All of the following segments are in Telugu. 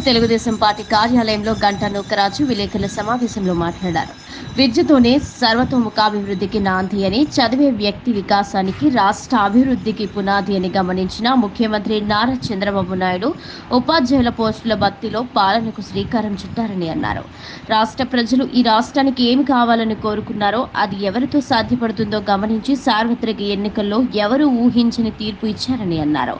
తెలుగుదేశం పార్టీ కార్యాలయంలో గంటా నూకరాజు విలేకరుల సమావేశంలో మాట్లాడారు. విద్యతోనే సర్వతోముఖాభివృద్ధికి నాంది అని చదివే వ్యక్తి వికాసానికి రాష్ట్ర అభివృద్ధికి పునాది అని గమనించిన ముఖ్యమంత్రి నారా చంద్రబాబు నాయుడు ఉపాధ్యాయుల పోస్టుల భర్తీలో పాలనకు శ్రీకారం చుట్టారని అన్నారు. రాష్ట్ర ప్రజలు ఈ రాష్ట్రానికి ఏమి కావాలని కోరుకున్నారో అది ఎవరితో సాధ్యపడుతుందో గమనించి సార్వత్రిక ఎన్నికల్లో ఎవరు ఊహించని తీర్పు ఇచ్చారని అన్నారు.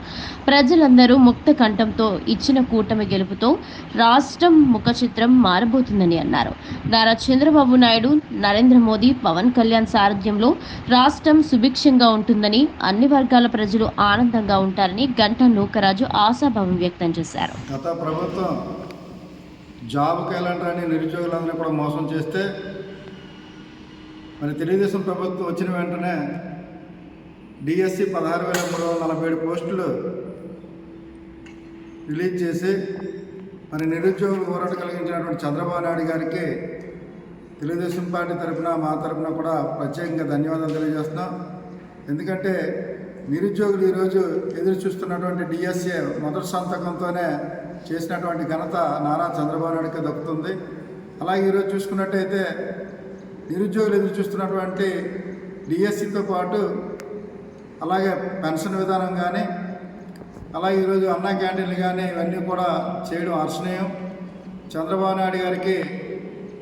ప్రజలందరూ ముక్త కంఠంతో ఇచ్చిన కూటమి గెలుపుతో రాష్ట్రం ముఖ చిత్రం మారబోతుందని అన్నారు. నారా చంద్రబాబు నాయుడు నాయుడు నరేంద్ర మోదీ పవన్ కళ్యాణ్ సారథ్యంలో రాష్ట్రం సుభిక్షంగా ఉంటుందని అన్ని వర్గాల ప్రజలు ఆనందంగా ఉంటారని గంటా నూకరాజు ఆశాభావం వ్యక్తం చేశారు. గత ప్రభుత్వం జాబ్కి వెళ్ళండి నిరుద్యోగులందరినీ కూడా మోసం చేస్తే మరి తెలుగుదేశం ప్రభుత్వం వచ్చిన వెంటనే డిఎస్సి పదహారు వేల మూడు వందల నలభై ఏడు పోస్టులు రిలీజ్ చేసి మరి నిరుద్యోగులు ఊరట కలిగించినటువంటి చంద్రబాబు నాయుడు గారికి తెలుగుదేశం పార్టీ తరఫున మా తరఫున కూడా ప్రత్యేకంగా ధన్యవాదాలు తెలియజేస్తున్నాం. ఎందుకంటే నిరుద్యోగులు ఈరోజు ఎదురు చూస్తున్నటువంటి డిఎస్ఏ మొదటి సంతకంతోనే చేసినటువంటి ఘనత నారా చంద్రబాబు నాయుడుకి దక్కుతుంది. అలాగే ఈరోజు చూసుకున్నట్టయితే నిరుద్యోగులు ఎదురు చూస్తున్నటువంటి డిఎస్సితో పాటు అలాగే పెన్షన్ విధానం కానీ అలాగే ఈరోజు అన్న క్యాంటీన్లు కానీ ఇవన్నీ కూడా చేయడం హర్షణీయం చంద్రబాబు నాయుడు గారికి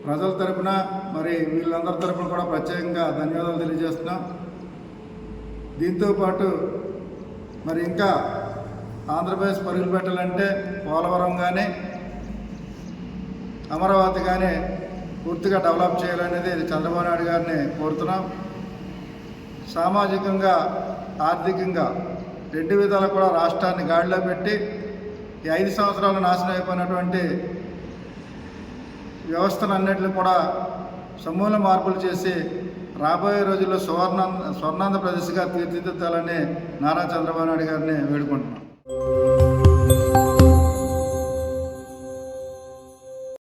ప్రజల తరపున మరి వీళ్ళందరి తరపున కూడా ప్రత్యేకంగా ధన్యవాదాలు తెలియజేస్తున్నాం. దీంతోపాటు మరి ఇంకా ఆంధ్రప్రదేశ్ పరుగులు పెట్టాలంటే పోలవరం కానీ అమరావతి కానీ పూర్తిగా డెవలప్ చేయాలనేది చంద్రబాబు నాయుడు గారిని కోరుతున్నాం. సామాజికంగా ఆర్థికంగా రెండు విధాలు కూడా రాష్ట్రాన్ని గాడిలో పెట్టి ఈ ఐదు సంవత్సరాలు నాశనం అయిపోయినటువంటి వ్యవస్థను వ్యవస్థలన్నింటినీ కూడా సమూల మార్పులు చేసి రాబోయే రోజుల్లో సువర్ణ స్వర్ణాంధ్రప్రదేశ్గా తీర్చిదిద్దాలని నారా చంద్రబాబు నాయుడు గారిని వేడుకుంటున్నాం.